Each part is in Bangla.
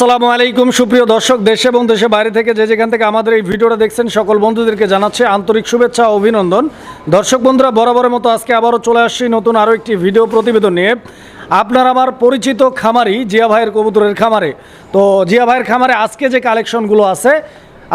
আসসালামু আলাইকুম। সুপ্রিয় দর্শক, দেশে এবং দেশে বাইরে থেকে যে যেখান থেকে আমাদের এই ভিডিওটা দেখছেন, সকল বন্ধুদেরকে জানাচ্ছে আন্তরিক শুভেচ্ছা ও অভিনন্দন। দর্শক বন্ধুরা, বরাবরের মতো আজকে আবারও চলে আসছি নতুন আরও একটি ভিডিও প্রতিবেদন নিয়ে। আপনার আমার পরিচিত খামারি জিয়া ভাইয়ের কবুতরের খামারে। তো জিয়া ভাইয়ের খামারে আজকে যে কালেকশনগুলো আছে,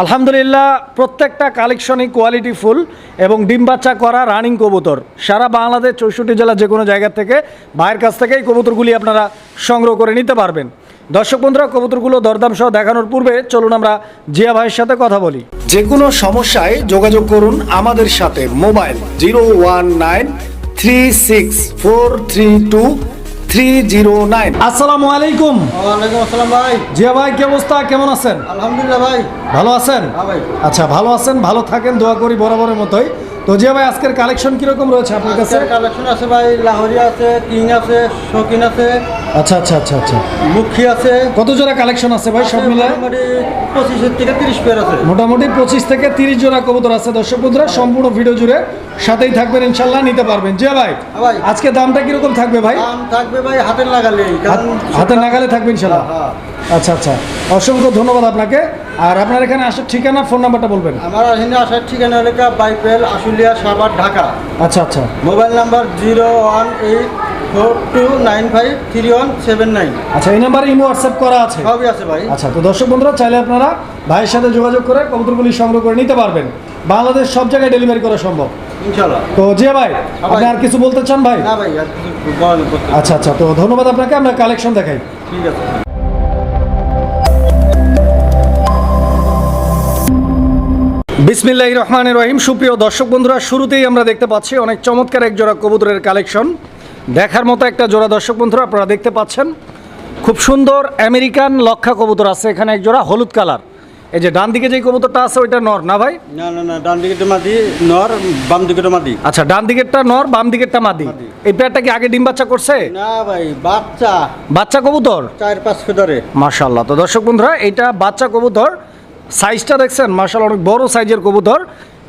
আলহামদুলিল্লাহ প্রত্যেকটা কালেকশনই কোয়ালিটি ফুল এবং ডিম বাচ্চা করা রানিং কবুতর। সারা বাংলাদেশ, চৌষট্টি জেলা যে কোনো জায়গা থেকে, ভাইয়ের কাছ থেকে এই কবুতরগুলি আপনারা সংগ্রহ করে নিতে পারবেন। দর্শক বন্ধুরা কবুতরগুলো দরদাম সহ দেখানোর পূর্বে চলুন আমরা জিয়া ভাইয়ের সাথে কথা বলি। যে কোনো সমস্যায় যোগাযোগ করুন আমাদের সাথে mobile zero one nine three six four three two three zero nine. আসসালামু আলাইকুম। ওয়ালাইকুম আসসালাম ভাই। জিয়া ভাই কি অবস্থা? কেমন আছেন? আলহামদুলিল্লাহ ভাই। ভালো আছেন? হ্যাঁ ভাই। আচ্ছা ভালো আছেন ভালো থাকেন দোয়া করি বরাবরের মতোই। তো জিয়া ভাই আজকের কালেকশন কীরকম রয়েছে আপনার কাছে? কালেকশন আছে ভাই লাহোরি আছে কিং আছে শৌকিন আছে। আচ্ছা আচ্ছা আচ্ছা আচ্ছা। মুখী আছে। কত জোড়া কালেকশন আছে ভাই সব মিলে? মোটামুটি পঁচিশের থেকে তিরিশ পেয়ার আছে। মোটামুটি পঁচিশ থেকে তিরিশ জোড়া কবুতর আছে দর্শক বন্ধুরা সম্পূর্ণ ভিডিও জুড়ে সাথেই থাকবেন ইনশাল্লাহ নিতে পারবেন। জিয়া ভাই হ্যাঁ ভাই। আজকে দামটা কীরকম থাকবে ভাই? দাম থাকবে ভাই হাতের লাগালে কারণ হাতের লাগালে থাকবে ইনশাল্লাহ হ্যাঁ। আচ্ছা আচ্ছা। অসংখ্য ধন্যবাদ আপনাকে। আর আপনার এখানে আসার ঠিকানা ফোন নাম্বারটা বলবেন? আমার এখানে আসার ঠিকানা হলো বাইপেল আশুলিয়া সাভার ঢাকা। আচ্ছা আচ্ছা। Mobile number zero one eight four two nine five three one seven nine. আচ্ছা এই নাম্বারে ইমো হোয়াটসঅ্যাপ করা আছে? সবই আছে ভাই। আচ্ছা তো দর্শক বন্ধুরা চাইলে আপনারা ভাইয়ের সাথে যোগাযোগ করে কবুতরগুলি সংগ্রহ করে নিতে পারবেন। বাংলাদেশ সব জায়গায় ডেলিভারি করা সম্ভব। তো জিয়া ভাই আপনি আর কিছু বলতে চান ভাই? আচ্ছা আচ্ছা তো ধন্যবাদ আপনাকে আমরা কালেকশন দেখাই। ঠিক আছে। বিসমিল্লাহ রহমান রহিম। সুপ্রিয় দর্শক বন্ধুরা শুরুতেই আমরা দেখতে পাচ্ছি অনেক চমৎকার এক জোড়া কবুতরের কালেকশন। দেখার মতো একটা জোড়া দর্শক বন্ধুরা আপনারা দেখতে পাচ্ছেন। খুব সুন্দর আমেরিকান লক্ষা কবুতর আছে এখানে এক জোড়া হলুদ কালার। এই যে ডান দিকে যে কবুতরটা আছে ওইটা নর না ভাই? না না না ডান দিকে মাদি নর বাম দিকে মাদি। আচ্ছা ডান দিকেরটা নর বাম দিকেরটা মাদি। এই পেয়ারটা কি আগে ডিম বাচ্চা করছে? না ভাই বাচ্চা। বাচ্চা কবুতর? চার পাঁচ ফেদারে মাশাল্লাহ তো দর্শক বন্ধুরা এটা বাচ্চা কবুতর। সাইজটা দেখছেন? মার্শাল অনেক বড় সাইজের কবুতর।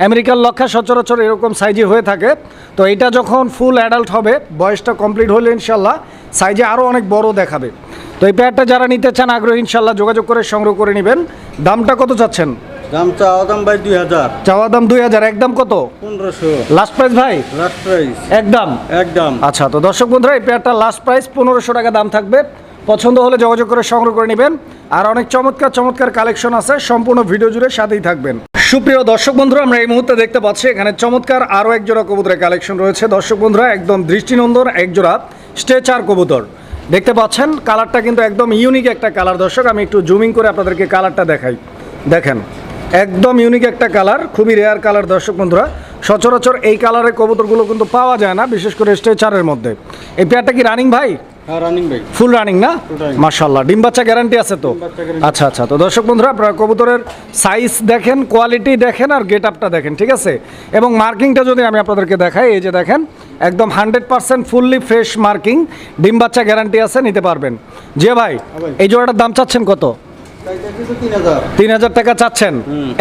আমেরিকার লক্ষা সচরাচর এরকম সাইজে হয়ে থাকে। তো এটা যখন ফুল অ্যাডাল্ট হবে বয়সটা কমপ্লিট হলে ইনশাল্লাহ সাইজে আরও অনেক বড় দেখাবে। তো এই প্যাডটা যারা নিতে চান আগ্রহী ইনশাল্লাহ যোগাযোগ করে সংগ্রহ করে নেবেন। দামটা কত চাচ্ছেন? দাম চাওয়া দাম ভাই দুই হাজার। চাওয়া দাম দুই হাজার একদম কত? পনেরোশো। লাস্ট প্রাইস ভাই? লাস্ট প্রাইস একদম? একদম। আচ্ছা তো দর্শক বন্ধুরা এই পেয়ারটা লাস্ট প্রাইস পনেরোশো টাকা দাম থাকবে। পছন্দ হলে যোগাযোগ করে সংগ্রহ করে নেবেন। আর অনেক চমৎকার চমৎকার কালেকশন আছে। সম্পূর্ণ ভিডিও জুড়ে সাথেই থাকবেন। সুপ্রিয় দর্শক বন্ধুরা, আমরা এই মুহূর্তে দেখতে পাচ্ছি, এখানে চমৎকার আরও একজোড়া কবুতরের কালেকশন রয়েছে। দর্শক বন্ধুরা, একদম দৃষ্টিনন্দন একজোড়া স্টেচার কবুতর। দেখতে পাচ্ছেন, কালারটা কিন্তু একদম ইউনিক একটা কালার। দর্শক, আমি একটু জুমিং করে আপনাদেরকে কালারটা দেখাই। দেখেন, একদম ইউনিক একটা কালার, খুবই রেয়ার কালার। দর্শক বন্ধুরা, সচরাচর এই কালারের কবুতরগুলো কিন্তু পাওয়া যায় না, বিশেষ করে স্ট্রেচারের মধ্যে। এই পেয়ারটা কি রানিং ভাই? ফুল রানিং না? মাশাল্লাহ ডিম বাচ্চা গ্যারান্টি আছে তো। আচ্ছা আচ্ছা। তো দর্শক বন্ধুরা আপনারা কবুতরের সাইজ দেখেন কোয়ালিটি দেখেন আর গেট আপটা দেখেন ঠিক আছে? এবং মার্কিংটা যদি আমি আপনাদেরকে দেখাই এই যে দেখেন একদম hundred percent fully fresh marking ডিম বাচ্চা গ্যারান্টি আছে নিতে পারবেন। যে ভাই ভাই। এই জোড়াটার দাম চাচ্ছেন কত? তিন হাজার। টাকা চাচ্ছেন?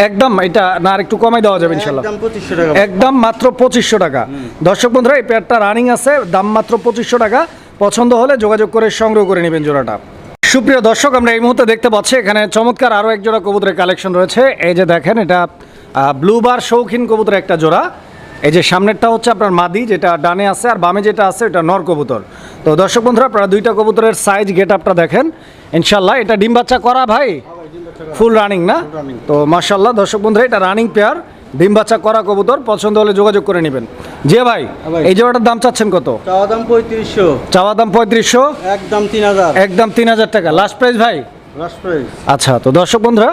একদম এটা না আর একটু কমাই দেওয়া যাবে ইনশাল্লাহ একদম একদম মাত্র পঁচিশশো টাকা। দর্শক বন্ধুরা এই পেয়ারটা রানিং আছে দাম মাত্র পঁচিশশো টাকা। পছন্দ হলে যোগাযোগ করে সংগ্রহ করে নেবেন জোড়াটা। সুপ্রিয় দর্শক আমরা এই মুহূর্তে দেখতে পাচ্ছি এখানে চমৎকার আরও এক জোড়া কবুতরের কালেকশন রয়েছে। এই যে দেখেন এটা ব্লু বার শৌখিন কবুতরের একটা জোড়া। এই যে সামনেরটা হচ্ছে আপনার মাদি যেটা ডানে আছে আর বামে যেটা আছে এটা নর কবুতর। তো দর্শক বন্ধুরা আপনারা দুইটা কবুতরের সাইজ গেট আপটা দেখেন। ইনশাল্লাহ এটা ডিম বাচ্চা করা ভাই? ফুল রানিং না? তো মাশাল্লাহ দর্শক বন্ধুরা এটা রানিং পেয়ার ডিম বাচ্চা করা কবুতর পছন্দ হলে যোগাযোগ করে নেবেন। যে ভাই হ্যাঁ এই জোড়াটার দাম চাচ্ছেন কত? চাওয়া দাম পঁয়ত্রিশশো। চাওয়া দাম পঁয়ত্রিশশো? একদম তিন হাজার। একদম তিন হাজার টাকা। লাস্ট প্রাইস ভাই? লাস্ট প্রাইস আচ্ছা তো দর্শক বন্ধুরা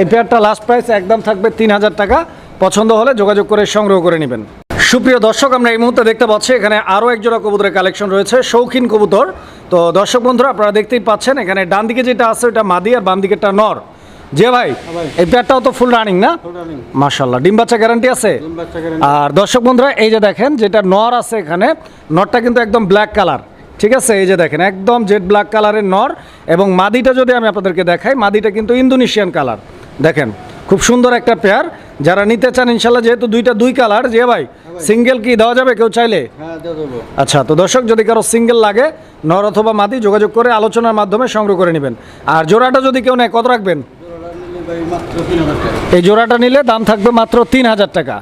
এই পেয়ারটা লাস্ট প্রাইস একদম থাকবে তিন হাজার টাকা। পছন্দ হলে যোগাযোগ করে সংগ্রহ করে নেবেন। সুপ্রিয় দর্শক আমরা এই মুহূর্তে দেখতে পাচ্ছি এখানে আরও এক জোড়া কবুতরের কালেকশন রয়েছে শৌখিন কবুতর। তো দর্শক বন্ধুরা আপনারা দেখতেই পাচ্ছেন এখানে ডান দিকে যেটা আছে ওটা মাদি আর বাম দিকেরটা নর। যে ভাই ভাই। এই পেয়ারটাও তো ফুল রানিং না? মাশাল্লাহ ডিম বাচ্চা গ্যারান্টি আছে। আর দর্শক বন্ধুরা এই যে দেখেন যেটা নর আছে এখানে নরটা কিন্তু একদম ব্ল্যাক কালার ঠিক আছে এই যে দেখেন একদম জেড ব্ল্যাক কালারের নর। এবং মাদিটা যদি আমি আপনাদেরকে দেখাই মাদিটা কিন্তু ইন্দোনেশিয়ান কালার দেখেন খুব সুন্দর একটা পেয়ার যারা নিতে চান ইনশাল্লাহ যেহেতু দুইটা দুই কালার যে ভাই সিঙ্গেল কি দেওয়া যাবে কেউ চাইলে? হ্যাঁ আচ্ছা তো দর্শক যদি কারও সিঙ্গেল লাগে নর অথবা মাদি যোগাযোগ করে আলোচনার মাধ্যমে সংগ্রহ করে নেবেন। আর জোড়াটা যদি কেউ নেয় কত রাখবেন? এই জোড়াটা নিলে দাম থাকবে মাত্র তিন হাজার টাকা।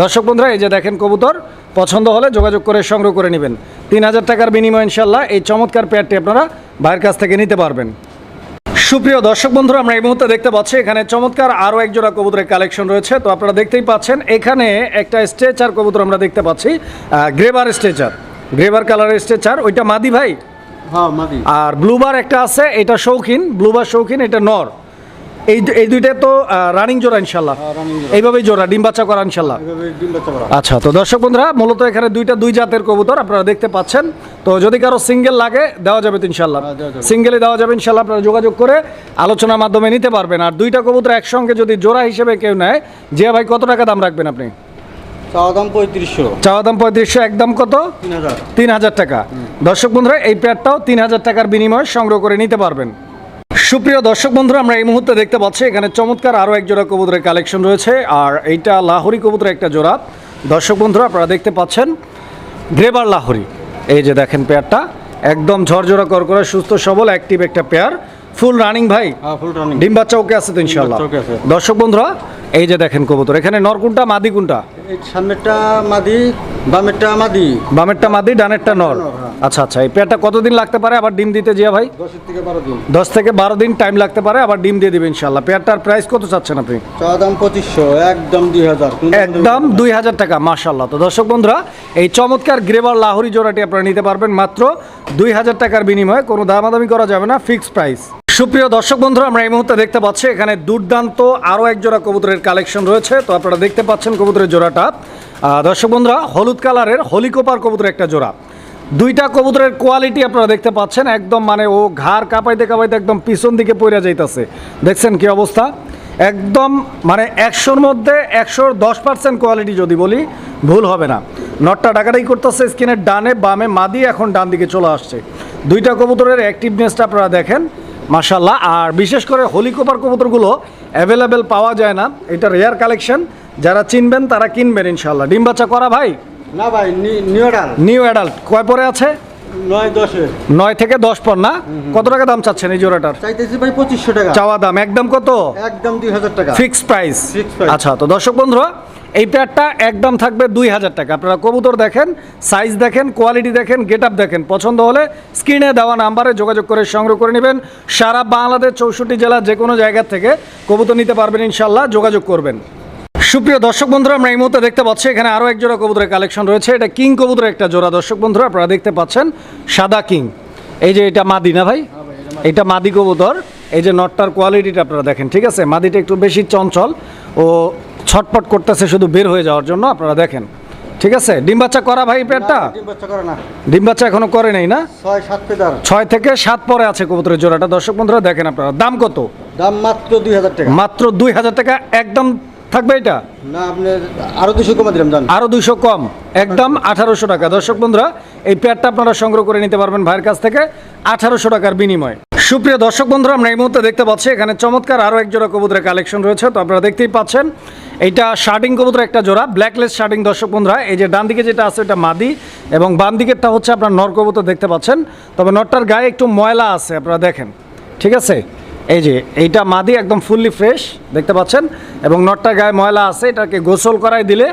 দর্শক বন্ধুরা এই যে দেখেন কবুতর পছন্দ হলে যোগাযোগ করে সংগ্রহ করে নেবেন। তিন হাজার টাকার বিনিময় ইনশাল্লাহ এই চমৎকার পেয়ারটি আপনারা ভাইয়ের কাছ থেকে নিতে পারবেন। সুপ্রিয় দর্শক বন্ধুরা আমরা এই মুহূর্তে দেখতে পাচ্ছি এখানে চমৎকার আরও এক জোড়া কবুতরের কালেকশন রয়েছে। তো আপনারা দেখতেই পাচ্ছেন এখানে একটা স্ট্রেচার কবুতর আমরা দেখতে পাচ্ছি গ্রেবার স্ট্রেচার। গ্রেবার কালারের স্ট্রেচার ওইটা মাদি ভাই? হ্যাঁ মাদি। আর ব্লুবার একটা আছে এটা শৌখিন ব্লুবার শৌখিন এটা নর। এই এই দুইটা তো রানিং জোড়া ইনশাল্লাহ হ্যাঁ। এইভাবেই জোড়া ডিম বাচ্চা করা ইনশাল্লাহ আচ্ছা তো দর্শক বন্ধুরা মূলত এখানে দুইটা দুই জাতের কবুতর আপনারা দেখতে পাচ্ছেন। তো যদি কারও সিঙ্গেল লাগে দেওয়া যাবে তো ইনশাল্লাহ হ্যাঁ, দেওয়া যাবে। সিঙ্গেলে দেওয়া যাবে ইনশাল্লাহ আপনারা যোগাযোগ করে আলোচনার মাধ্যমে নিতে পারবেন। আর দুইটা কবুতর একসঙ্গে যদি জোড়া হিসেবে কেউ নেয় যে ভাই কত টাকা দাম রাখবেন আপনি? চাওয়া দাম পঁয়ত্রিশশো। চাওয়া দাম পঁয়ত্রিশশো একদম কত? তিন হাজার। টাকা। দর্শক বন্ধুরা এই প্যাডটাও তিন হাজার টাকার বিনিময়ে সংগ্রহ করে নিতে পারবেন। সুপ্রিয় দর্শক বন্ধুরা আমরা এই মুহূর্তে দেখতে পাচ্ছি এখানে চমৎকার আরও এক জোড়া কবুতরের কালেকশন রয়েছে আর এইটা লাহোরি কবুতরের একটা জোড়া। দর্শক বন্ধুরা আপনারা দেখতে পাচ্ছেন গ্রেবার লাহোরি। এই যে দেখেন পেয়ারটা একদম ঝরঝরা কর করে সুস্থ সবল অ্যাক্টিভ একটা পেয়ার। ফুল রানিং ভাই? হ্যাঁ ফুল রানিং ডিম বাচ্চা ওকে আছে তো ইনশাল্লাহ। দর্শক বন্ধুরা এই যে দেখেন কবুতর এখানে নরকুনটা মাদি কোনটা এই সামনেরটা মাদি বামেরটা মাদি বামেরটা মাদি ডানেরটা নর। হ্যাঁ। আচ্ছা আচ্ছা এই পেয়ারটা কতদিন লাগতে পারে আবার ডিম দিতে জিয়া ভাই? দশ থেকে বারো দিন টাইম লাগতে পারে আবার ডিম দিয়ে দিবে ইনশাল্লাহ পেয়ারটার প্রাইস কত চাচ্ছেন আপনি? দাম পঁচিশশো একদম দুই হাজার। একদম দুই হাজার টাকা মাশাল্লাহ তো দর্শক বন্ধুরা এই চমৎকার গ্রেবার লাহোরি জোড়াটি আপনারা নিতে পারবেন মাত্র দুই হাজার টাকার বিনিময়ে। কোনো দামাদামি করা যাবে না ফিক্সড প্রাইস। সুপ্রিয় দর্শক বন্ধুরা, আমরা এই মুহূর্তে দেখতে পাচ্ছি এখানে দুর্দান্ত আরও এক জোড়া কবুতরের কালেকশন রয়েছে। তো আপনারা দেখতে পাচ্ছেন কবুতরের জোড়াটা। দর্শক বন্ধুরা, হলুদ কালারের হলিকোপার কবুতরের একটা জোড়া। দুইটা কবুতরের কোয়ালিটি আপনারা দেখতে পাচ্ছেন, একদম মানে ও ঘাড় কাঁপাইতে কাঁপাইতে একদম পিছন দিকে পড়ে যাইতেছে। দেখছেন কি অবস্থা? একদম মানে একশোর মধ্যে একশোর দশ পার্সেন্ট কোয়ালিটি যদি বলি, ভুল হবে না। নটটা ডাকাটাই করতেছে স্কিনের ডানে বামে মাদি, এখন ডান দিকে চলে আসছে। দুইটা কবুতরের অ্যাক্টিভনেসটা আপনারা দেখেন। মাশাল্লাহ আর বিশেষ করে হলিকোপার কবুতরগুলো অ্যাভেলেবেল পাওয়া যায় না। এটা রেয়ার কালেকশন যারা চিনবেন তারা কিনবেন ইনশাল্লাহ ডিম বাচ্চা করা ভাই? না ভাই নিউ ডাল নিউ অ্যাডাল্ট কয় পরে আছে? নয় থেকে দশ পর না? কত টাকা দাম চাচ্ছেন এই জোড়াটার? চাইতেছি ভাই পঁচিশশো টাকা। চাওয়া দাম। একদম কত? একদম দুই হাজার টাকা। ফিক্সড প্রাইস আচ্ছা তো দর্শক বন্ধুরা এই প্যাডটা একদম থাকবে দুই হাজার টাকা। আপনারা কবুতর দেখেন সাইজ দেখেন কোয়ালিটি দেখেন গেট আপ দেখেন। পছন্দ হলে স্ক্রিনে দেওয়া নাম্বারে যোগাযোগ করে সংগ্রহ করে নেবেন। সারা বাংলাদেশ চৌষট্টি জেলার যে কোনো জায়গা থেকে কবুতর নিতে পারবেন ইনশাল্লাহ যোগাযোগ করবেন। সুপ্রিয় দর্শক বন্ধুরা, আমরা এই মুহূর্তে দেখতে পাচ্ছি, এখানে আরও এক জোড়া কবুতরের কালেকশন রয়েছে। এটা কিং কবুতরের একটা জোড়া, দর্শক বন্ধুরা, আপনারা দেখতে পাচ্ছেন, সাদা কিং এই যে এটা মাদি না ভাই? এটা মাদি কবুতর। এই যে নটটার কোয়ালিটিটা আপনারা দেখেন, ঠিক আছে? মাদিটা একটু বেশি চঞ্চল। ও ছটপট করতেছে শুধু বের হয়ে যাওয়ার জন্য আপনারা দেখেন। ঠিক আছে? ডিম বাচ্চা করা ভাই পেটটা? ডিম বাচ্চা এখনও করে নেই না? ছয় থেকে সাত পরে আছে কবুতরের জোড়াটা। দর্শক বন্ধুরা দেখেন আপনারা দাম কত? দাম মাত্র দুই হাজার টাকা। মাত্র দুই হাজার টাকা একদম থাকবে এটা? না আপনি আরও দুশো কমা দিলাম আরও দুশো কম একদম আঠারোশো টাকা। দর্শক বন্ধুরা এই প্যাডটা আপনারা সংগ্রহ করে নিতে পারবেন ভাইয়ের কাছ থেকে আঠারোশো টাকার বিনিময়। সুপ্রিয় দর্শক বন্ধুরা আমরা এই মুহূর্তে দেখতে পাচ্ছি এখানে চমৎকার আরও এক জোড়া কবুতরের কালেকশন রয়েছে। তো আপনারা দেখতেই পাচ্ছেন এইটা শার্টিং কবুতর একটা জোড়া ব্ল্যাকলেস শার্টিং দর্শক বন্ধুরা, এই যে ডান দিকে যেটা আছে এটা মাদি এবং বাম দিকেরটা হচ্ছে আপনার নর কবুতর দেখতে পাচ্ছেন। তবে নরটার গায়ে একটু ময়লা আছে, আপনারা দেখেন, ঠিক আছে? এই যে এইটা মাদি একদম ফুললি ফ্রেশ দেখতে পাচ্ছেন? এবং নটটার গায়ে ময়লা আছে, এটাকে গোসল করাই দিলে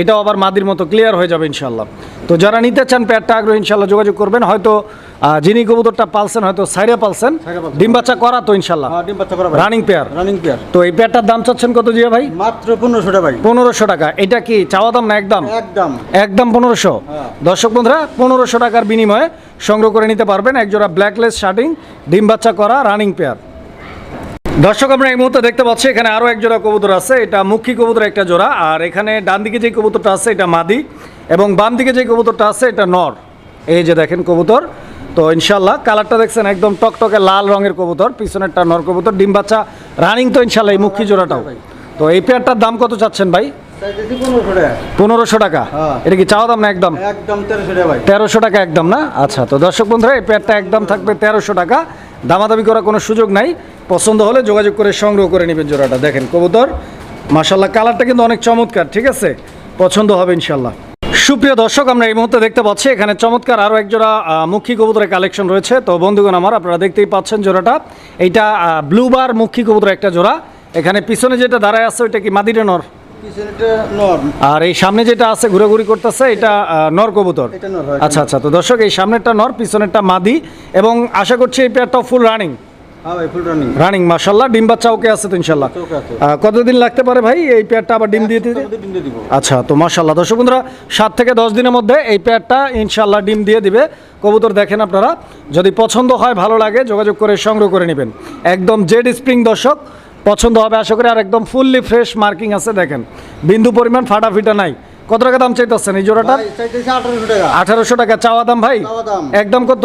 এটাও আবার মাদির মতো ক্লিয়ার হয়ে যাবে ইনশাল্লাহ তো যারা নিতে চান প্যাডটা আগ্রহ ইনশাল্লাহ যোগাযোগ করবেন। হয়তো যিনি কবুতরটা পালছেন হয়তো সাইডে পালছেন। ডিম বাচ্চা করা তো ইনশাল্লাহ ডিম বাচ্চা করা রানিং পেয়ার রানিং পেয়ার তো এই প্যাডটার দাম চাচ্ছেন কত জিয়া ভাই? মাত্র পনেরোশো টাকা ভাই। পনেরোশো টাকা। এটা কি চাওয়া দাম না একদম? একদম। একদম পনেরোশো। হ্যাঁ। দর্শক বন্ধুরা পনেরোশো টাকার বিনিময়ে সংগ্রহ করে নিতে পারবেন। একজোড়া ব্ল্যাকলেস শার্টিং ডিম বাচ্চা করা রানিং পেয়ার দর্শক আমরা এই মুহূর্তে দেখতে পাচ্ছি এখানে আরও এক জোড়া কবুতর আছে। এটা মুখী কবুতর একটা জোড়া। আর এখানে ডান দিকে যে কবুতরটা আছে এটা মাদি। এবং বাম দিকে যে কবুতরটা আছে এটা নর। এই যে দেখেন কবুতর। তো ইনশাল্লাহ কালারটা দেখছেন একদম টকটকে লাল রঙের কবুতর। পিছনেরটা নর কবুতর। ডিম বাচ্চা রানিং তো ইনশাল্লাহ এই মুখী জোড়াটাও। তো এই পেয়ারটার দাম কত চাচ্ছেন ভাই? পনেরোশো টাকা? হ্যাঁ। এটা কি চাওয়া দাম না একদম? একদম তেরোশো টাকা ভাই। তেরোশো টাকা একদম না? আচ্ছা তো দর্শক বন্ধুরা এই পেয়ারটা একদম থাকবে তেরোশো টাকা। দামাদামি করার কোনো সুযোগ নাই। পছন্দ হলে যোগাযোগ করে সংগ্রহ করে নেবেন জোড়াটা। দেখেন কবুতর মাশাল্লাহ কালারটা কিন্তু অনেক চমৎকার ঠিক আছে? পছন্দ হবে ইনশাল্লাহ সুপ্রিয় দর্শক আমরা এই মুহূর্তে দেখতে পাচ্ছি এখানে চমৎকার আরও এক জোড়া মুখী কবুতরের কালেকশন রয়েছে। তো বন্ধুগণ আমার আপনারা দেখতেই পাচ্ছেন জোড়াটা। এইটা ব্লুবার মুখী কবুতরের একটা জোড়া। এখানে পিছনে যেটা দাঁড়ায় আছে ওইটা কি মাদিরে নর? নর। আর এই সামনে যেটা আছে ঘুরাঘুরি করতেছে এটা নর কবুতর। আচ্ছা আচ্ছা। তো দর্শক এই সামনেরটা নর পিছনেরটা মাদি। এবং আশা করছি এই পেয়ারটাও ফুল রানিং রানিং রানিং মাশাল্লাহ ডিম বাচ্চা ওকে আছে তো ইনশাল্লাহ কতদিন লাগতে পারে ভাই এই পেয়ারটা আবার ডিম দিয়ে দিতে? ডিম দিয়ে দিব। আচ্ছা তো মাশাল্লাহ দর্শক বন্ধুরা সাত থেকে দশ দিনের মধ্যে এই পেয়ারটা ইনশাল্লাহ ডিম দিয়ে দিবে। কবুতর দেখেন আপনারা যদি পছন্দ হয় ভালো লাগে যোগাযোগ করে সংগ্রহ করে নেবেন। একদম জেড স্প্রিং দর্শক পছন্দ হবে আশা করি আর একদম ফুললি ফ্রেশ মার্কিং আছে দেখেন। বিন্দু পরিমাণ ফাটা ফিটা নাই। কত টাকা দাম চাইতেছেন এই জোড়াটা আঠারোশো টাকা। চাওয়া দাম ভাই? একদম কত?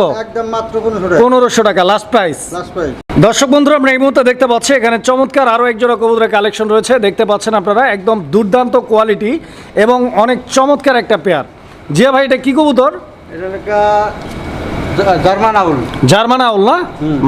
পনেরোশো টাকা। লাস্ট প্রাইস দর্শক বন্ধুরা আমরা এই মুহূর্তে দেখতে পাচ্ছি এখানে চমৎকার আরও একজোড়া কবুতরের কালেকশন রয়েছে। দেখতে পাচ্ছেন আপনারা একদম দুর্দান্ত কোয়ালিটি এবং অনেক চমৎকার একটা পেয়ার জিয়া ভাই এটা কি কবুতর? এটা জার্মান আউল। জার্মান আউল না?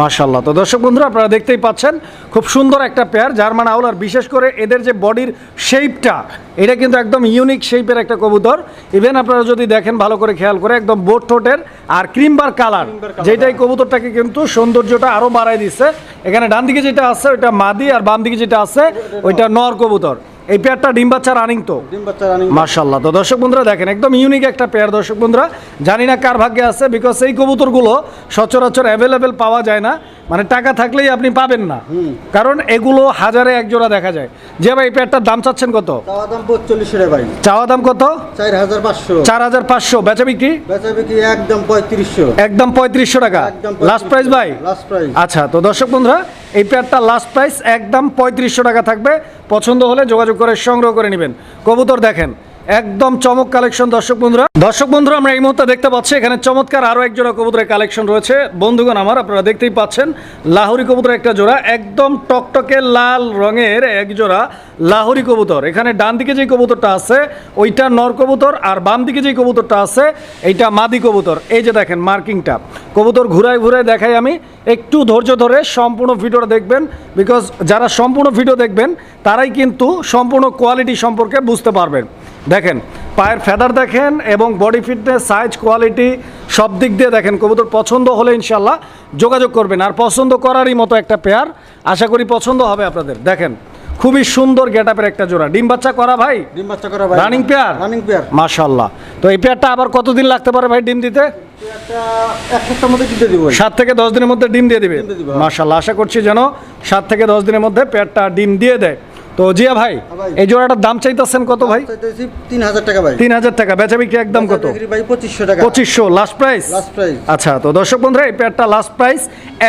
মাশাল্লাহ তো দর্শক বন্ধুরা আপনারা দেখতেই পাচ্ছেন খুব সুন্দর একটা পেয়ার জার্মান আউল। আর বিশেষ করে এদের যে বডির শেপটা এটা কিন্তু একদম ইউনিক শেপের একটা কবুতর। ইভেন আপনারা যদি দেখেন ভালো করে খেয়াল করে একদম বোট ঠোঁটের আর ক্রিমবার কালার যেটাই কবুতরটাকে কিন্তু সৌন্দর্যটা আরও বাড়াই দিচ্ছে। এখানে ডান দিকে যেটা আছে ওইটা মাদি আর বাম দিকে যেটা আছে ওইটা নর কবুতর। এই পেয়ারটা ডিম বাচ্চা রানিং তো। ডিম বাচ্চা রানিং মার্শাল্লাহ তো দর্শক বন্ধুরা দেখেন একদম ইউনিক একটা পেয়ার দর্শক বন্ধুরা। জানি না কার ভাগ্যে আছে বিকজ এই কবুতরগুলো সচরাচর অ্যাভেলেবেল পাওয়া যায় না। মানে টাকা থাকলেই আপনি পাবেন না। কারণ এগুলো হাজারে এক জোড়া দেখা যায়। যে ভাই এই পেয়ারটার দাম চাচ্ছেন কত? চাওয়া দাম ভাই। চাওয়া দাম কত? চার হাজার পাঁচশো। চার হাজার পাঁচশো। বেচা বিক্রি? বেচা বিক্রি একদম পঁয়ত্রিশশো। একদম পঁয়ত্রিশশো টাকা। লাস্ট প্রাইস ভাই? লাস্ট প্রাইস আচ্ছা তো দর্শক বন্ধুরা এই পেয়ারটা লাস্ট প্রাইস একদম পঁয়ত্রিশশো টাকা থাকবে। পছন্দ হলে যোগাযোগ করে, সংগ্রহ করে নেবেন। কবুতর দেখেন একদম চমক কালেকশন, দর্শক বন্ধুরা। দর্শক বন্ধুরা, আমরা এই মুহূর্তে দেখতে পাচ্ছি, এখানে চমৎকার আরও এক জোড়া কবুতরের কালেকশন রয়েছে। বন্ধুগণ আমার, আপনারা দেখতেই পাচ্ছেন, লাহোরি কবুতর একটা জোড়া, একদম টকটকে লাল রঙের এক জোড়া লাহোরি কবুতর। এখানে ডান দিকে যে কবুতরটা আছে, ওইটা নর কবুতর, আর বাম দিকে যে কবুতরটা আছে, এইটা মাদি কবুতর। এই যে দেখেন মার্কিংটা, কবুতর ঘুরায় ঘুরায় দেখাই আমি, একটু ধৈর্য ধরে সম্পূর্ণ ভিডিওটা দেখবেন বিকজ যারা সম্পূর্ণ ভিডিও দেখবেন তারাই কিন্তু সম্পূর্ণ কোয়ালিটি সম্পর্কে বুঝতে পারবেন। দেখেন পায়ের ফেদার দেখেন এবং বডি ফিটনেস সাইজ কোয়ালিটি সব দিক দিয়ে দেখেন কবুতর পছন্দ হলে ইনশাল্লাহ যোগাযোগ করবেন। আর পছন্দ করারই মতো একটা পেয়ার আশা করি পছন্দ হবে আপনাদের। দেখেন খুবই সুন্দর গেটআপের একটা জোড়া। ডিম বাচ্চা করা ভাই? ডিম বাচ্চা করা ভাই। রানিং পেয়ার রানিং পেয়ার মাশাল্লাহ তো এই পেয়ারটা আবার কতদিন লাগতে পারে ভাই ডিম দিতে? এক সপ্তাহের মধ্যে দিতে দিব সাত থেকে দশ দিনের মধ্যে ডিম দিয়ে দিবে। মাশাল্লাহ আশা করছি যেন সাত থেকে দশ দিনের মধ্যে পেয়ারটা ডিম দিয়ে দেয়। তো জিয়া ভাই হ্যাঁ এই জোড়াটার দাম চাইতেছেন কত ভাই? তিন হাজার টাকা ভাই। তিন হাজার টাকা বেচা বিক্রি একদম কত? ভাই পঁচিশশো টাকা। পঁচিশশো লাস্ট প্রাইস লাস্ট প্রাইস আচ্ছা তো দর্শক বন্ধুরা এই পেয়ারটা লাস্ট প্রাইস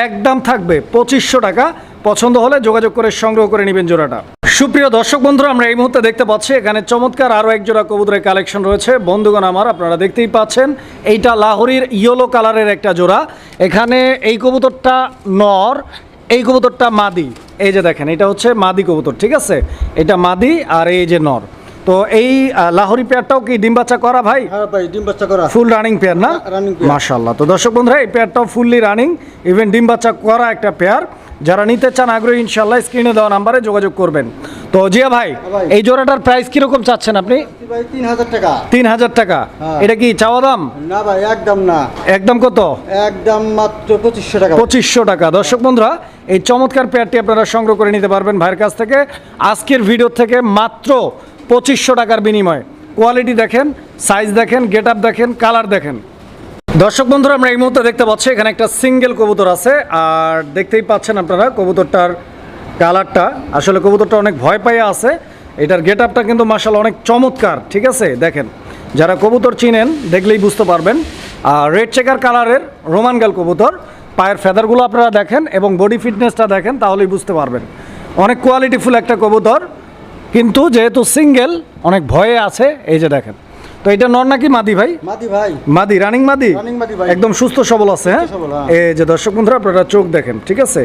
একদম থাকবে পঁচিশশো টাকা। পছন্দ হলে যোগাযোগ করে সংগ্রহ করে নেবেন জোড়াটা। সুপ্রিয় দর্শক বন্ধুরা আমরা এই মুহূর্তে দেখতে পাচ্ছি এখানে চমৎকার আরও এক জোড়া কবুতরের কালেকশন রয়েছে। বন্ধুগণ আমার আপনারা দেখতেই পাচ্ছেন এইটা লাহোরির ইয়েলো কালারের একটা জোড়া। এখানে এই কবুতরটা নর এই কবুতরটা মাদি। এই যে দেখেন এটা হচ্ছে মাদি কবুতর ঠিক আছে? এটা মাদি আর এই যে নর। তো এই লাহরি পেয়ারটাও কি ডিম বাচ্চা করা ভাই? হ্যাঁ ভাই ডিম বাচ্চা করা। ফুল রানিং পেয়ার না? Running pair. তো দর্শক বন্ধুরা এই পেয়ারটাও ফুললি রানিং ইভেন ডিম বাচ্চা করা একটা পেয়ার। যারা নিতে চান আগ্রহী ইনশাল্লাহ স্ক্রিনে দেওয়া নাম্বারে যোগাযোগ করবেন। তো জিয়া ভাই। এই জোড়াটার প্রাইস কীরকম চাচ্ছেন আপনি? ভাই তিন হাজার টাকা। তিন হাজার টাকা। হ্যাঁ। এটা কি চাওয়া দাম? না ভাই একদম না। একদম কত? একদম মাত্র পঁচিশশো টাকা। পঁচিশশো টাকা। দর্শক বন্ধুরা এই চমৎকার পেয়ারটি আপনারা সংগ্রহ করে নিতে পারবেন ভাইয়ের কাছ থেকে। আজকের ভিডিও থেকে মাত্র পঁচিশশো টাকার বিনিময়ে। কোয়ালিটি দেখেন সাইজ দেখেন গেট আপ দেখেন কালার দেখেন। দর্শক বন্ধুরা, আমরা এই মুহূর্তে দেখতে পাচ্ছি, এখানে একটা সিঙ্গেল কবুতর আছে। আর দেখতেই পাচ্ছেন আপনারা কবুতরটার কালারটা। আসলে কবুতরটা অনেক ভয় পাইয়া আছে। এটার গেট আপটা কিন্তু মার্শাল অনেক চমৎকার, ঠিক আছে? দেখেন, যারা কবুতর চিনেন, দেখলেই বুঝতে পারবেন। আর রেড চেকার কালারের রোমান গাল কবুতর, পায়ের ফেদারগুলো আপনারা দেখেন এবং বডি ফিটনেসটা দেখেন, তাহলেই বুঝতে পারবেন। অনেক কোয়ালিটিফুল একটা কবুতর, কিন্তু যেহেতু সিঙ্গেল অনেক ভয়ে আছে, এই যে দেখেন। তো এটা নর নাকি মাদি ভাই? মাদি ভাই। মাদি রানিং মাদি। একদম সুস্থ সবল আছে হ্যাঁ? হ্যাঁ। এই যে দর্শক বন্ধুরা আপনারা চোখ দেখেন ঠিক আছে?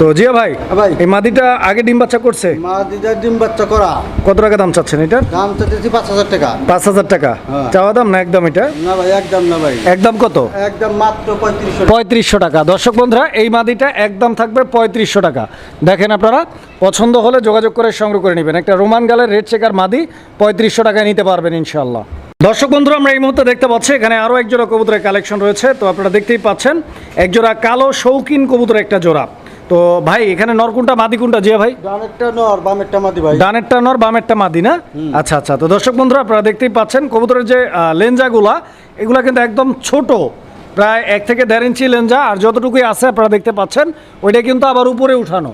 তো জিয়া ভাই হ্যাঁ ভাই। এই মাদিটা আগে ডিম বাচ্চা করছে? মা দিদার ডিম বাচ্চা করা। কত টাকা দাম চাচ্ছেন এটার? দাম চাইতেছি পাঁচ হাজার টাকা। পাঁচ হাজার টাকা। হ্যাঁ। চাওয়া দাম না একদম এটা? না ভাই একদম না ভাই। একদম কত? একদম মাত্র পঁয়ত্রিশশো পঁয়ত্রিশশো টাকা। দর্শক বন্ধুরা এই মাদিটা একদম থাকবে পঁয়ত্রিশশো টাকা। দেখেন আপনারা পছন্দ হলে যোগাযোগ করে সংগ্রহ করে নেবেন। একটা রোমান গালের রেড চেকার মাদি পঁয়ত্রিশশো টাকায় নিতে পারবেন ইনশাল্লাহ দর্শক বন্ধুরা আমরা এই মুহূর্তে দেখতে পাচ্ছি এখানে আরও এক জোড়া কবুতরের কালেকশন রয়েছে। তো আপনারা দেখতেই পাচ্ছেন এক জোড়া কালো শৌখিন কবুতরের একটা জোড়া। তো ভাই এখানে নরকুনটা মাদি কোনটা জিয়া ভাই? ডানেরটা নর বামেরটা মাদি ভাই। ডানেরটা নর বামেরটা মাদি না? আচ্ছা আচ্ছা তো দর্শক বন্ধুরা আপনারা দেখতেই পাচ্ছেন কবুতরের যে লেঞ্জাগুলা এগুলা কিন্তু একদম ছোট প্রায় এক থেকে দেড় ইঞ্চি লেঞ্জা আর যতটুকুই আছে আপনারা দেখতে পাচ্ছেন ওইটা কিন্তু আবার উপরে উঠানো।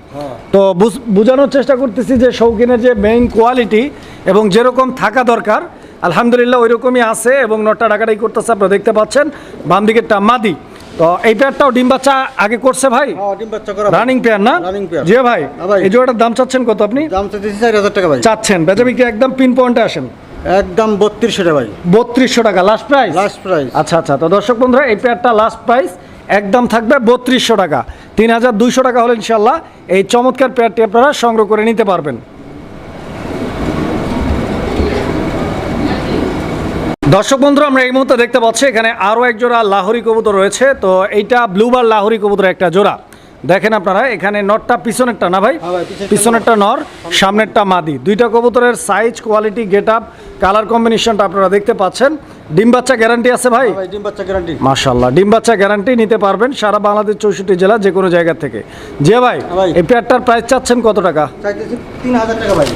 তো বুঝ- বোঝানোর চেষ্টা করতেছি যে শৌখিনের যে মেইন কোয়ালিটি এবং যেরকম থাকা দরকার আলহামদুলিল্লাহ ওই রকমই আছে এবং নটটা ডাকাটাই করতেছে আপনারা দেখতে পাচ্ছেন বাম দিকেরটা মাদি। তো এই পেয়ারটাও ডিম বাচ্চা আগে করছে ভাই? হ্যাঁ ডিম বাচ্চা করা রানিং পেয়ার না? রানিং পেয়ার জি ভাই এই জোড়াটার দাম চাচ্ছেন কত আপনি? দাম চাইতেছি চার হাজার টাকা ভাই। চাচ্ছেন। বেচা বিক্রি একদম পিন পয়েন্টে আসেন। একদম বত্রিশশো টাকা ভাই। বত্রিশশো টাকা লাস্ট প্রাইস লাস্ট প্রাইস আচ্ছা আচ্ছা। তো দর্শক বন্ধুরা এই পেয়ারটা লাস্ট প্রাইস একদম থাকবে বত্রিশশো টাকা। তিন হাজার দুইশো টাকা হলে ইনশাল্লাহ এই চমৎকার পেয়ারটি আপনারা সংগ্রহ করে নিতে পারবেন। দর্শক বন্ধুরা আমরা এই মুহূর্তে দেখতে পাচ্ছি এখানে আরও এক জোড়া লাহোরি কবুতর রয়েছে। তো এইটা ব্লুবার লাহোরি কবুতর একটা জোড়া। দেখেন আপনারা এখানে নটটা পিছনেরটা না ভাই? হ্যাঁ পিছনেরটা নর সামনেরটা মাদি। দুইটা কবুতরের size quality get up colour কম্বিনেশনটা আপনারা দেখতে পাচ্ছেন। ডিম বাচ্চা গ্যারান্টি আছে ভাই? ভাই ডিম বাচ্চা গ্যারান্টি মাশাল্লাহ ডিম বাচ্চা গ্যারান্টি নিতে পারবেন সারা বাংলাদেশ চৌষট্টি জেলা যে কোনো জায়গা থেকে। যে ভাই হ্যাঁ এই পেয়ারটার প্রাইস চাচ্ছেন কত টাকা?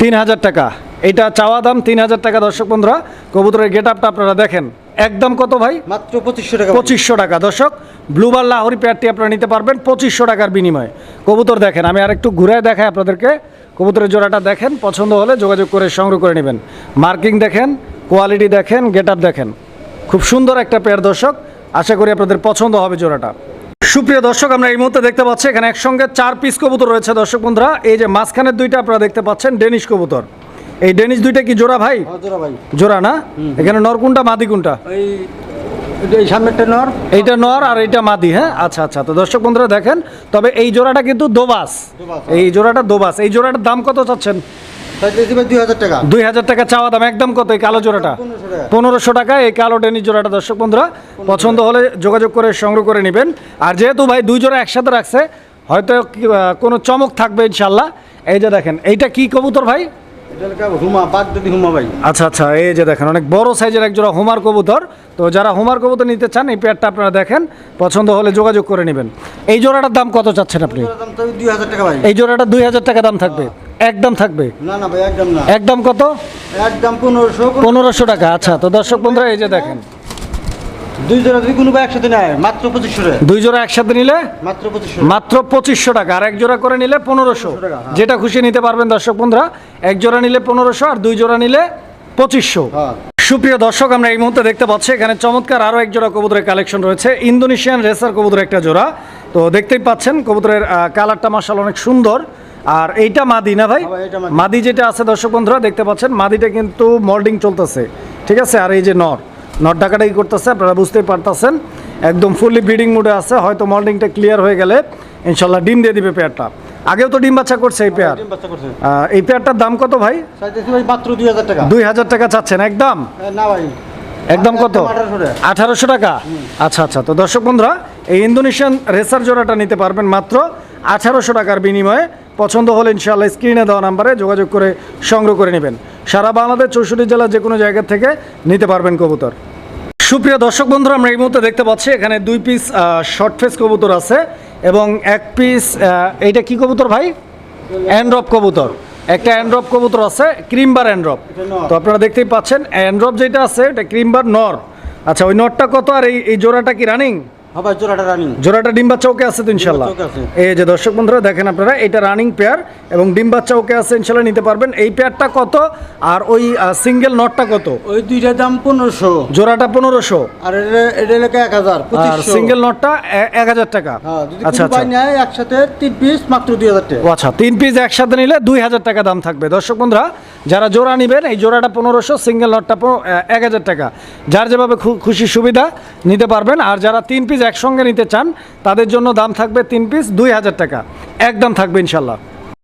তিন হাজার টাকা। এটা চাওয়া দাম তিন হাজার টাকা দর্শক বন্ধুরা। কবুতরের গেট আপটা আপনারা দেখেন। একদম কত ভাই? মাত্র পঁচিশশো টাকা। পঁচিশশো টাকা। দর্শক ব্লুবার লাহরি পেয়ারটি আপনারা নিতে পারবেন পঁচিশশো টাকার বিনিময়ে। কবুতর দেখেন আমি আর একটু ঘুরে দেখাই আপনাদেরকে। কবুতরের জোড়াটা দেখেন পছন্দ হলে যোগাযোগ করে সংগ্রহ করে নেবেন। মার্কিং দেখেন কোয়ালিটি দেখেন গেট আপ দেখেন। খুব সুন্দর একটা পেয়ার দর্শক। আশা করি আপনাদের পছন্দ হবে জোড়াটা। সুপ্রিয় দর্শক আমরা এই মুহূর্তে দেখতে পাচ্ছি এখানে একসঙ্গে চার পিস কবুতর রয়েছে দর্শক বন্ধুরা। এই যে মাঝখানের দুইটা আপনারা দেখতে পাচ্ছেন ডেনিশ কবুতর। এই ডেনিশ দুইটা কি জোড়া ভাই? হ্যাঁ, জোড়া ভাই। জোড়া না? এখানে নরকুনটা মাদি কোনটা? এই সামনেরটা নর। এইটা নর আর এইটা মাদি হ্যাঁ? আচ্ছা আচ্ছা। তো দর্শক বন্ধুরা দেখেন তবে এই জোড়াটা কিন্তু দোবাস। এই জোড়াটা দোবাস। এই জোড়াটার দাম কত চাচ্ছেন? দুই হাজার টাকা। চাওয়া দাম। একদম কত এই কালো জোড়াটা? পনেরোশো টাকা। এই কালো জোড়াটা দর্শক বন্ধুরা। পছন্দ হলে যোগাযোগ করে সংগ্রহ করে নেবেন। আর যেহেতু ভাই দুই জোড়া একসাথে রাখছে হয়তো কোনো চমক থাকবে ইনশাল্লাহ। এই যে দেখেন এইটা কি কবুতর ভাই? হুমা বাগদাদি হুমা ভাই আচ্ছা আচ্ছা এই যে দেখেন অনেক বড় সাইজের এক জোড়া হোমার কবুতর। তো যারা হোমার কবুতর নিতে চান এই পেয়ারটা আপনারা দেখেন পছন্দ হলে যোগাযোগ করে নেবেন। এই জোড়াটার দাম কত চাচ্ছেন আপনি? এই জোড়াটা দুই হাজার টাকা দাম থাকবে। একদম থাকবে? না না ভাই একদম না। একদম কত? একদম পনেরোশো। পনেরোশো টাকা আচ্ছা তো দর্শক বন্ধুরা এই যে দেখেন। দুই জোড়া যদি কোনো ভাই একসাথে নেয় মাত্র পঁচিশশো টাকা। দুই জোড়া একসাথে নিলে? মাত্র পঁচিশশো মাত্র পঁচিশশো টাকা। আর এক জোড়া করে নিলে পনেরোশো। হ্যাঁ। যেটা খুশি নিতে পারবেন দর্শক বন্ধুরা। এক জোড়া নিলে পনেরোশো আর দুই জোড়া নিলে পঁচিশশো। হ্যাঁ। সুপ্রিয় দর্শক আমরা এই মুহূর্তে দেখতে পাচ্ছি এখানে চমৎকার আরও এক জোড়া কবুতরের কালেকশন রয়েছে। ইন্দোনেশিয়ান রেসার কবুতরের একটা জোড়া। তো দেখতেই পাচ্ছেন কবুতরের কালারটা মাসাল অনেক সুন্দর। আর এইটা মাদি না ভাই? হ্যাঁ। মাদি যেটা আছে দর্শক বন্ধুরা দেখতে পাচ্ছেন মাদিটা কিন্তু মল্ডিং চলতেছে। ঠিক আছে? আর এই যে নর। নর ডাকাটাই করতেছে আপনারা বুঝতেই পারতেছেন। একদম ফুললি ব্রিডিং মুডে আছে হয়তো মর্নিংটা ক্লিয়ার হয়ে গেলে ইনশাল্লাহ ডিম দিয়ে দিবে পেয়ারটা আগেও তো ডিম বাচ্চা করছে এই পেয়ার এই পেয়ারটার দাম কত ভাই? মাত্র দুই হাজার টাকা। দুই হাজার টাকা চাচ্ছেন একদম? না ভাই। একদম কত? আঠারোশো টাকা। আঠারোশো টাকা? আচ্ছা আচ্ছা তো দর্শক বন্ধুরা এই ইন্দোনেশিয়ান রেসার জোড়াটা নিতে পারবেন মাত্র আঠারোশো টাকার বিনিময়ে। পছন্দ হলে ইনশাআল্লাহ স্ক্রিনে দেওয়া নাম্বারে যোগাযোগ করে সংগ্রহ করে নেবেন। সারা বাংলাদেশ চৌষট্টি জেলার যে কোনো জায়গা থেকে নিতে পারবেন কবুতর। সুপ্রিয় দর্শক বন্ধুরা আমরা এই মুহূর্তে দেখতে পাচ্ছি এখানে দুই পিস শর্ট ফেস কবুতর আছে এবং এক পিস এইটা কি কবুতর ভাই? অ্যান্ড্রপ কবুতর। একটা অ্যান্ড্রপ কবুতর আছে ক্রিমবার অ্যান্ড্রপ তো আপনারা দেখতেই পাচ্ছেন অ্যান্ড্রপ যেটা আছে এটা ক্রিমবার নর। আচ্ছা ওই নরটা কত আর এই এই জোড়াটা কি রানিং হ্যাঁ জোড়াটা রানিং জোড়াটা ডিম্বা চৌকে আছে তো ইনশাল্লাহ। এই যে দর্শক বন্ধুরা দেখেন আপনারা এটা রানিং পেয়ার এবং চৌকে আছে ইনশাল্লাহ নিতে পারবেন। এই পেয়ারটা কত? আর ওই সিঙ্গেল নটটা কত? ওই দুইটার দাম পনেরোশো। জোড়াটা পনেরোশো। আর এটা এলাকা এক হাজার আর সিঙ্গেল নটটা এক হাজার টাকা। হ্যাঁ আচ্ছা আচ্ছা। একসাথে তিন পিস মাত্র দুই হাজার টাকা। আচ্ছা তিন পিস একসাথে নিলে দুই হাজার টাকা দাম থাকবে। দর্শক বন্ধুরা যারা জোড়া নেবেন এই জোড়াটা পনেরোশো সিঙ্গেল নটটা এক হাজার টাকা। যার যেভাবে খুশি সুবিধা নিতে পারবেন আর যারা তিন পিস একসঙ্গে নিতে চান, তাদের জন্য দাম থাকবে তিন পিস দুই হাজার টাকা। একদম থাকবে ইনশাল্লাহ।